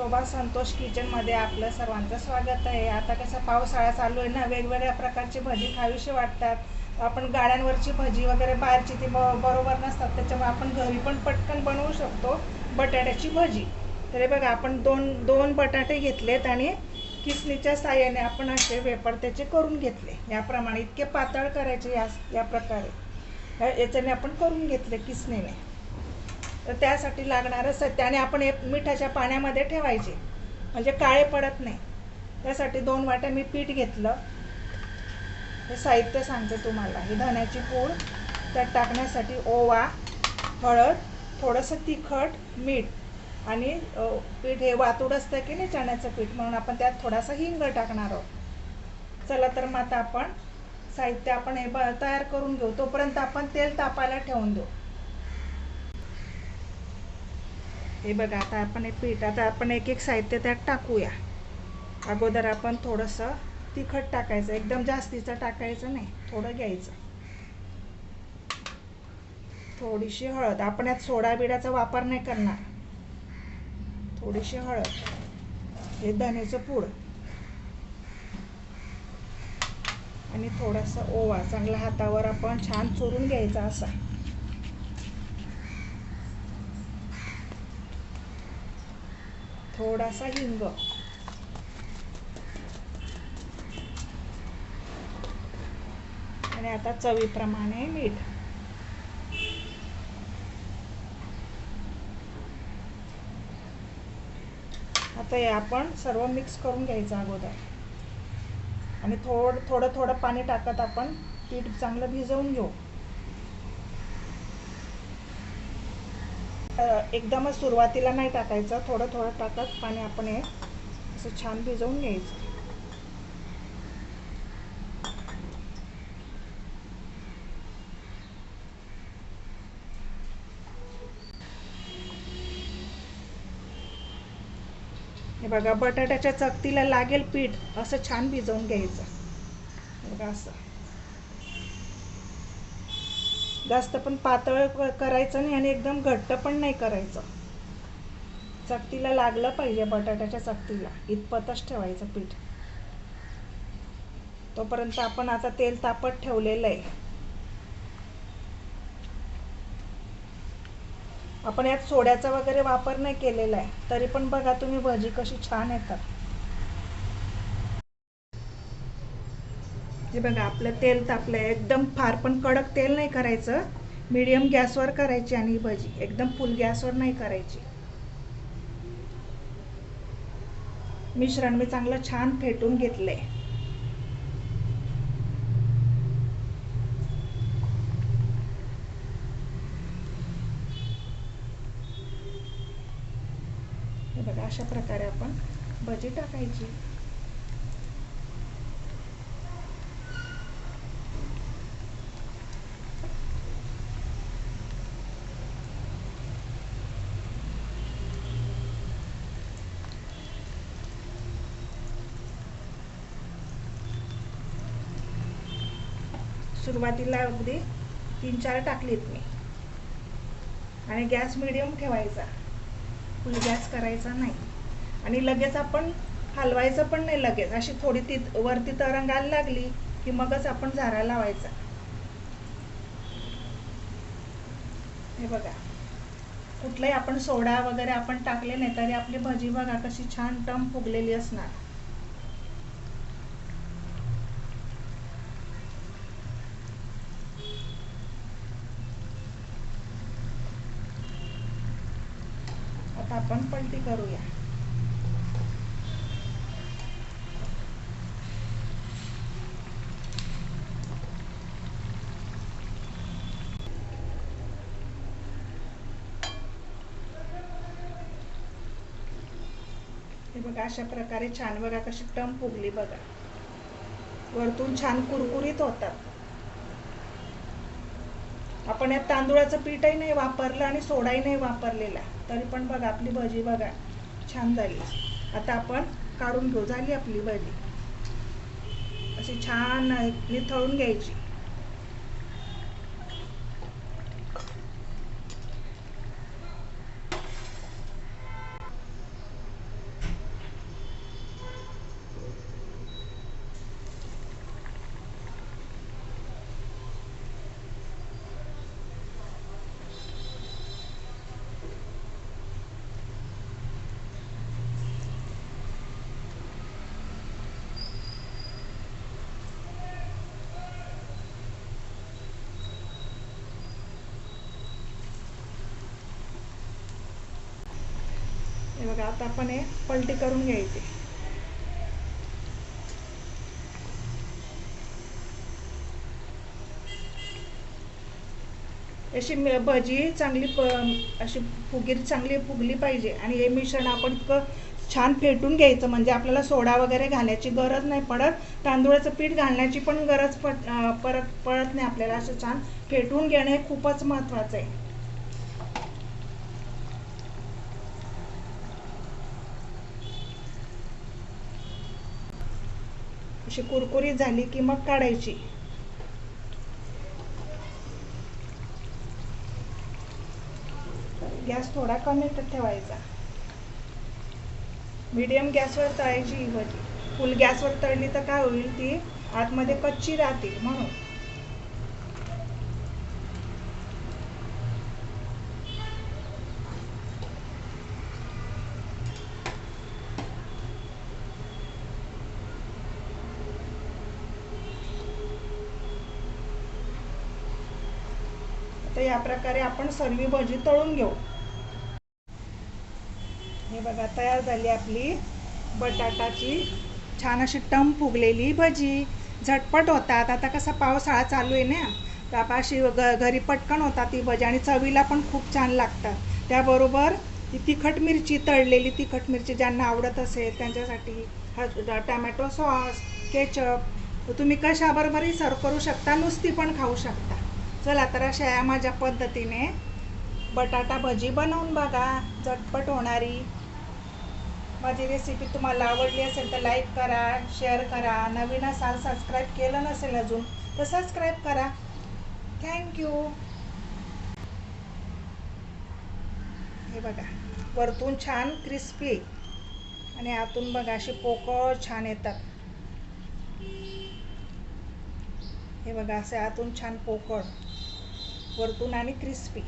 शोभा संतोष किचनमध्ये आपलं सर्वांचं स्वागत आहे. आता कसं पावसाळा चालू आहे ना वेगवेगळ्या प्रकारची भजी खावीशी वाटतात. आपण गाड्यांवरची भजी वगैरे बाहेरची ती ब बरोबर नसतात त्याच्यामुळे आपण घरी पण पटकन बनवू शकतो बटाट्याची भजी. तरी बघा आपण दोन दोन बटाटे घेतलेत आणि किसणीच्या साह्याने आपण असे वेपर त्याचे करून घेतले. याप्रमाणे इतके पातळ करायचे या या प्रकारे. याच्याने आपण करून घेतले किसणीने. तर त्यासाठी लागणारं सत्याने आपण हे मिठाच्या पाण्यामध्ये ठेवायचे. म्हणजे काळे पडत नाही. त्यासाठी दोन वाट्या मी पीठ घेतलं. हे साहित्य सांगते तुम्हाला. ही धण्याची पूड त्यात टाकण्यासाठी ओवा हळद थोडंसं तिखट मीठ आणि पीठ हे वातूड असतं की नाही चण्याचं पीठ म्हणून आपण त्यात थोडासा हिंग टाकणार आहोत. चला तर मग आता आपण साहित्य आपण हे ब तयार करून घेऊ. तोपर्यंत आपण तेल तापायला ठेवून देऊ. हे बघा आता आपण हे पीठ आता आपण एक एक साहित्य त्यात टाकूया. अगोदर आपण थोडंसं तिखट टाकायचं एकदम जास्तीचं टाकायचं नाही थोडं घ्यायचं. थोडीशी हळद आपण यात सोडा बिडाचा वापर नाही करणार. थोडीशी हळद हे धनेचं पूड. आणि थोडासा ओवा चांगला हातावर आपण छान चोरून घ्यायचा असा. थोडासा हिंग. आणि आता चवीप्रमाणे मीठ. आता हे आपण सर्व मिक्स करून घ्यायचं अगोदर. आणि थोडं थोडं थोडं पाणी टाकत आपण पीठ चांगलं भिजवून घेऊ. एकदमच सुरुवातीला नाही टाकायचं. थोडं थोडं टाकत पाणी आपण हे असं छान भिजवून घ्यायचं. हे बघा बटाट्याच्या चकतीला लागेल पीठ असं छान भिजवून घ्यायचं. बघा असं. जास्त पण पातळ क- करायचं नाही आणि एकदम घट्ट पण नाही करायचं. चकतीला लागलं पाहिजे बटाट्याच्या चकतीला. इतपतच ठेवायचं पीठ. तोपर्यंत आपण आता तेल तापत ठेवलेलं आहे. आपण यात सोड्याचा वगैरे वापर नाही केलेला आहे. तरी पण बघा तुम्ही भजी कशी छान येतात. हे बघा आपलं तेल तापलंय एकदम फार पण कडक तेल नाही करायचं. मिडियम गॅसवर करायची आणि भजी एकदम फुल गॅसवर नाही करायची. मिश्रण मी चांगलं छान फेटून घेतलंय. हे बघा अशा प्रकारे आपण भजी टाकायची. सुरुवातीला अगदी तीन चार टाकलीत मी. आणि गॅस मिडियम ठेवायचा. फुल गॅस करायचा नाही. आणि लगेच आपण हलवायचं पण नाही लगेच. अशी थोडी ती वरती तरंगायला लागली की मगच आपण झारा लावायचा. हे बघा. कुठलंही आपण सोडा वगैरे आपण टाकले नाही तरी आपली भजी बघा कशी छान टम फुगलेली असणार आता आपण पलटी करूया हे बघा अशा प्रकारे छान बघा कशी टम फुगली बघा. वरतून छान कुरकुरीत होतात. आपण यात तांदूळाचं पीठही नाही वापरलं आणि सोडाही नाही वापरलेला. तरी पण बघा आपली भजी बघा छान झाली. आता आपण काढून घेऊ. झाली आपली भजी. अशी छान निथळून घ्यायची. बघा आता आपण हे पलटी करून घ्यायची. अशी भजी चांगली प अशी फुगीर चांगली फुगली पाहिजे. आणि हे मिश्रण आपण इतकं छान फेटून घ्यायचं. म्हणजे आपल्याला सोडा वगैरे घालायची गरज नाही पडत. तांदूळाचं पीठ घालण्याची पण गरज पड परत पडत नाही आपल्याला असं छान फेटून घेणं हे खूपच महत्त्वाचं आहे. अशी कुरकुरीत झाली की मग काढायची. गॅस थोडा कमी ठेवायचा. मीडियम गॅसवर तळायची ही भजी फुल गॅसवर तळली तर काय होईल ती आतमध्ये कच्ची राहतील म्हणून. तर या प्रकारे आपण सर्वी भजी तळून घेऊ. हे बघा तयार झाली आपली बटाटाची. छान अशी टम फुगलेली भजी. झटपट होतात. आता कसा पावसाळा चालू आहे ना तर आपण अशी ग घरी पटकन होतात ती भजी आणि चवीला पण खूप छान लागतात. त्याबरोबर ती तिखट मिरची तळलेली तिखट मिरची ज्यांना आवडत असेल त्यांच्यासाठी हा टमॅटो सॉस केचप. तुम्ही कशाबरोबरही सर्व करू शकता नुसती पण खाऊ शकता. चला तर अशा या माझ्या पद्धतीने बटाटा भजी बनवून बघा. झटपट होणारी. माझी रेसिपी तुम्हाला आवडली असेल तर लाईक करा शेअर करा. नवीन असाल सबस्क्राईब केलं नसेल अजून तर सबस्क्राईब करा. थँक्यू हे बघा वरतून छान क्रिस्पी आणि आतून बघा अशी पोकळ छान येतात. हे बघा असे आतून छान पोकळ. परतून आणि क्रिस्पी